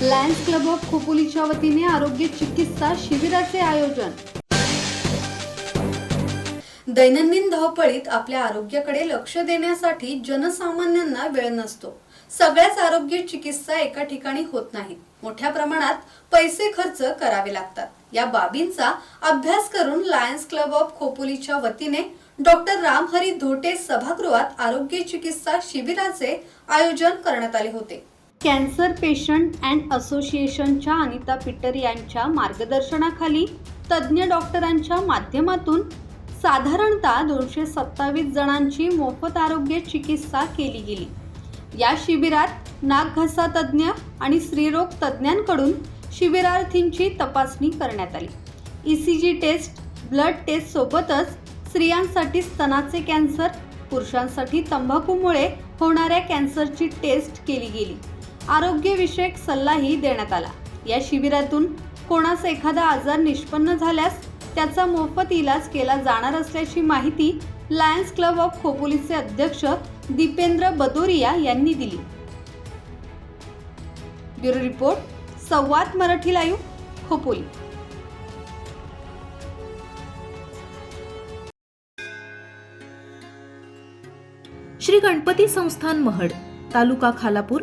Lions club of खोपोलीच्या वतीने आरोग्य चिकित्सा शिबिराचे आयोजन. दैनंदिन धावपळीत आपल्या आरोग्याकडे लक्ष देण्यासाठी जनसामान्यांना वेळ नसतो. सगळ्याच आरोग्य चिकित्सा एका ठिकाणी होत नाही मोठ्या प्रमाणात पैसे खर्च करावे लागतात. या बाबींचा अभ्यास करून लायन्स क्लब ऑफ खोपोलीच्या वतीने डॉक्टर रामहरी धोटे सभागृहात आरोग्य चिकित्सा शिबिराचे आयोजन करण्यात आले होते. कॅन्सर पेशंट अँड असोसिएशनच्या अनिता पिट्टर यांच्या मार्गदर्शनाखाली तज्ज्ञ डॉक्टरांच्या माध्यमातून साधारणतः दोनशे सत्तावीस जणांची मोफत आरोग्य चिकित्सा केली गेली. या शिबिरात नाकघसा तज्ज्ञ आणि स्त्रीरोग तज्ज्ञांकडून शिबिरार्थींची तपासणी करण्यात आली. E C G test blood test सोबतच स्त्रियांसाठी स्तनाचे कॅन्सर पुरुषांसाठी तंबाखूमुळे होणाऱ्या कॅन्सरची टेस्ट केली गेली. आरोग्यविषयक सल्लाही देण्यात आला. या शिबिरातून कोणास एखादा आजार निष्पन्न झाल्यास त्याचा मोफत इलाज केला जाणार असल्याची माहिती लायन्स क्लब ऑफ खोपोलीचे अध्यक्ष दीपेंद्र बदोरिया यांनी दिली. Bureau report Samvad Marathi live Khopoli. Shri Ganpati Sansthan Mahad taluka Khalapur